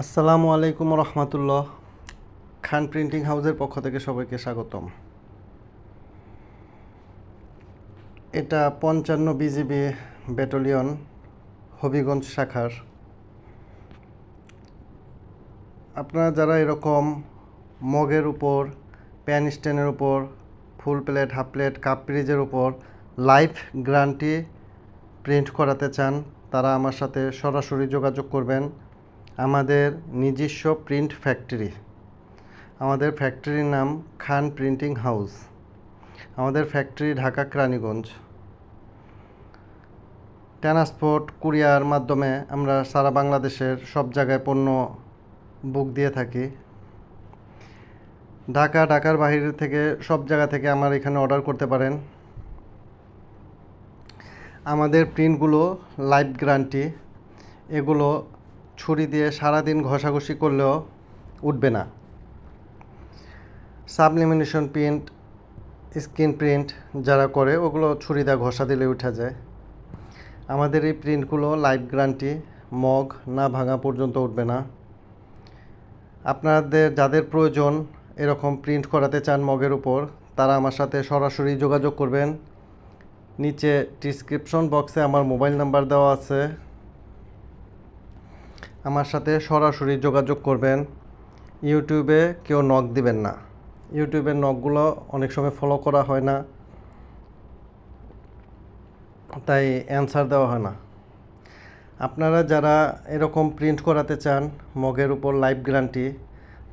আসসালামু আলাইকুম রহমতুল্লাহ। খান প্রিন্টিং হাউসের পক্ষ থেকে সবাইকে স্বাগতম। এটা পঞ্চান্ন বিজিবি ব্যাটালিয়ন, হবিগঞ্জ শাখার। আপনারা যারা এরকম মগের উপর, প্যান স্ট্যান্ডের উপর, full plate, half plate, cup পিরিজের উপর লাইফ গ্রান্টি প্রিন্ট করাতে চান, তারা আমার সাথে সরাসরি যোগাযোগ করবেন। আমাদের নিজস্ব প্রিন্ট ফ্যাক্টরি আমাদের ফ্যাক্টরির নাম খান প্রিন্টিং হাউস আমাদের factory Dhaka Keraniganj. Transport courier মাধ্যমে আমরা সারা বাংলাদেশের সব জায়গায় পণ্য বুক দিয়ে থাকি। ঢাকা, ঢাকার বাইরে থেকে সব জায়গা থেকে আমার এখানে অর্ডার করতে পারেন। আমাদের প্রিন্টগুলো লাইভ গ্যারান্টি এগুলো ছুরি দিয়ে সারাদিন ঘষাঘষি করলেও উঠবে না। সাবলিমিনেশন প্রিন্ট, স্ক্রিন প্রিন্ট যারা করে, ওগুলো ছুরি দিয়ে ঘষা দিলে উঠা যায়। আমাদের এই প্রিন্টগুলো লাইভ গ্যারান্টি, মগ না ভাঙা পর্যন্ত উঠবে না। আপনাদের যাদের প্রয়োজন এরকম প্রিন্ট করাতে চান মগের উপর, তারা আমার সাথে সরাসরি যোগাযোগ করবেন। নিচে ডিসক্রিপশন বক্সে আমার মোবাইল নাম্বার দেওয়া আছে। আমার সাথে সরাসরি যোগাযোগ করবেন। ইউটিউবে কেউ নক দিবেন না। ইউটিউবের নকগুলো অনেক সময় ফলো করা হয় না। তাই অ্যান্সার দেওয়া হয় না। আপনারা যারা এরকম প্রিন্ট করাতে চান, মগের উপর লাইভ গ্যারান্টি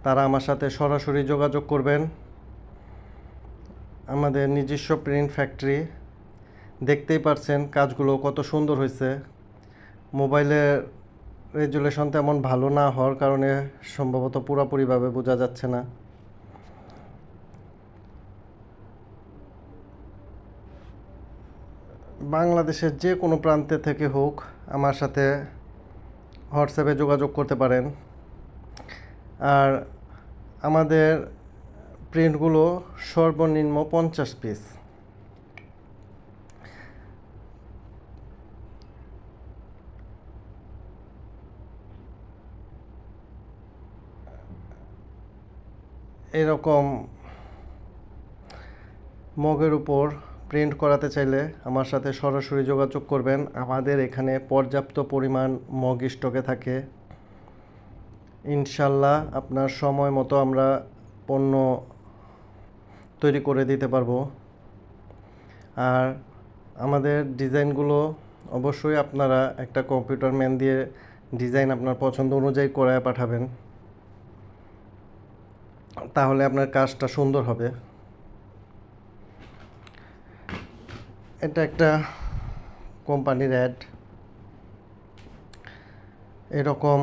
তারা আমার সাথে সরাসরি যোগাযোগ করবেন। আমাদের নিজস্ব প্রিন্ট ফ্যাক্টরি দেখতেই পারছেন কাজগুলো কত সুন্দর হয়েছে। মোবাইলের রেজুলেশন তেমন ভালো না হওয়ার কারণে সম্ভবত পুরোপুরিভাবে বোঝা যাচ্ছে না। বাংলাদেশের যে কোনো প্রান্তে থেকে হোক আমার সাথে হোয়াটসঅ্যাপে যোগাযোগ করতে পারেন। আর আমাদের প্রিন্টগুলো সর্বনিম্ন পঞ্চাশ পিস এরকম মগের উপর প্রিন্ট করাতে চাইলে আমার সাথে সরাসরি যোগাযোগ করবেন। আমাদের এখানে পর্যাপ্ত পরিমাণ মগ স্টকে থাকে। ইনশাল্লাহ আপনার সময় মতো আমরা পণ্য তৈরি করে দিতে পারব। আর আমাদের ডিজাইনগুলো অবশ্যই আপনারা একটা কম্পিউটার ম্যান দিয়ে ডিজাইন আপনার পছন্দ অনুযায়ী করায় পাঠাবেন। তাহলে আপনার কাজটা সুন্দর হবে। এটা একটা কোম্পানির অ্যাড এরকম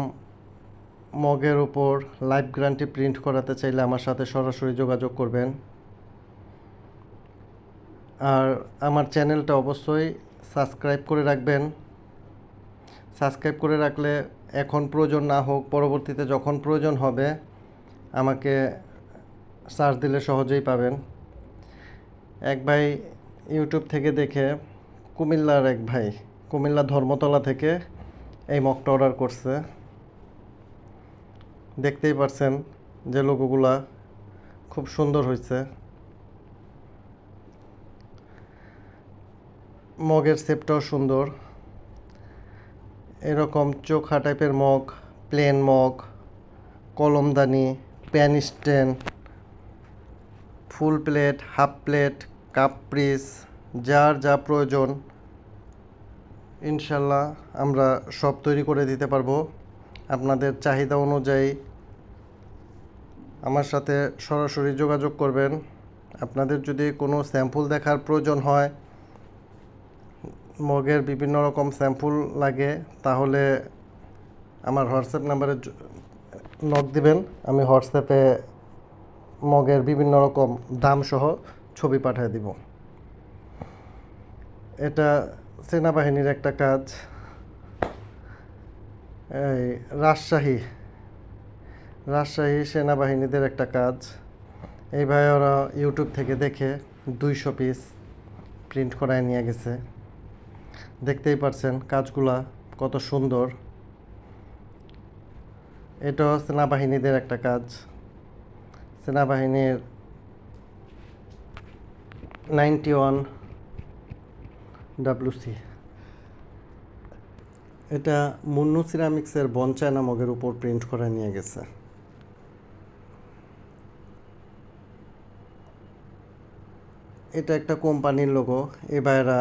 মগের উপর লাইভ গ্যারান্টি প্রিন্ট করাতে চাইলে আমার সাথে সরাসরি যোগাযোগ করবেন। আর আমার চ্যানেলটা অবশ্যই সাবস্ক্রাইব করে রাখবেন। সাবস্ক্রাইব করে রাখলে এখন প্রয়োজন না হোক, পরবর্তীতে যখন প্রয়োজন হবে আমাকে সার্চ দিলে সহজেই পাবেন। এক ভাই ইউটিউব থেকে দেখে কুমিল্লার এক ভাই, কুমিল্লা ধর্মতলা থেকে এই মগটা অর্ডার করছে। দেখতেই পারছেন যে লোগোগুলা খুব সুন্দর হয়েছে মগের শেপটাও সুন্দর। এরকম চোখা টাইপের mug plain mug কলমদানি pen stand full plate, half plate, cup piece, যার যা প্রয়োজন, ইনশাল্লাহ আমরা সব তৈরি করে দিতে পারব। আপনাদের চাহিদা অনুযায়ী আমার সাথে সরাসরি যোগাযোগ করবেন। আপনাদের যদি কোনো স্যাম্পল দেখার প্রয়োজন হয়, মগের বিভিন্ন রকম স্যাম্পল লাগে, তাহলে আমার হোয়াটসঅ্যাপ নাম্বারে নক দিবেন। আমি হোয়াটসঅ্যাপে মগের বিভিন্ন রকম দাম সহ ছবি পাঠিয়ে দিব। এটা সেনাবাহিনীর একটা কাজ। এই রাজশাহী রাজশাহী সেনাবাহিনীদের একটা কাজ। এই ভাই ওরা ইউটিউব থেকে দেখে দুইশো পিস প্রিন্ট করায় নিয়ে গেছে। দেখতেই পারছেন কাজগুলা কত সুন্দর। এটাও সেনাবাহিনীদের একটা কাজ। সেনাবাহিনীর নাইনটি ওয়ান ডাব্লুসি এটা মুন্নু সিরামিক্সের বনচায়না মগের উপর প্রিন্ট করে নিয়ে গেছে। এটা একটা কোম্পানির লোগো। এ ভাইয়েরা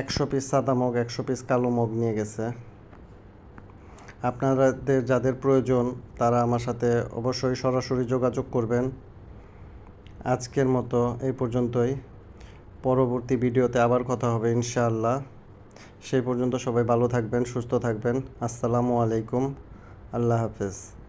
একশো পিস সাদা মগ, একশো পিস কালো মগ নিয়ে গেছে। আপনাদের যাদের প্রয়োজন, তারা আমার সাথে অবশ্যই সরাসরি যোগাযোগ করবেন। আজকের মতো এই পর্যন্তই। পরবর্তী ভিডিওতে আবার কথা হবে ইনশাআল্লাহ। সেই পর্যন্ত সবাই ভালো থাকবেন, সুস্থ থাকবেন। আসসালামু আলাইকুম। আল্লাহ হাফেজ।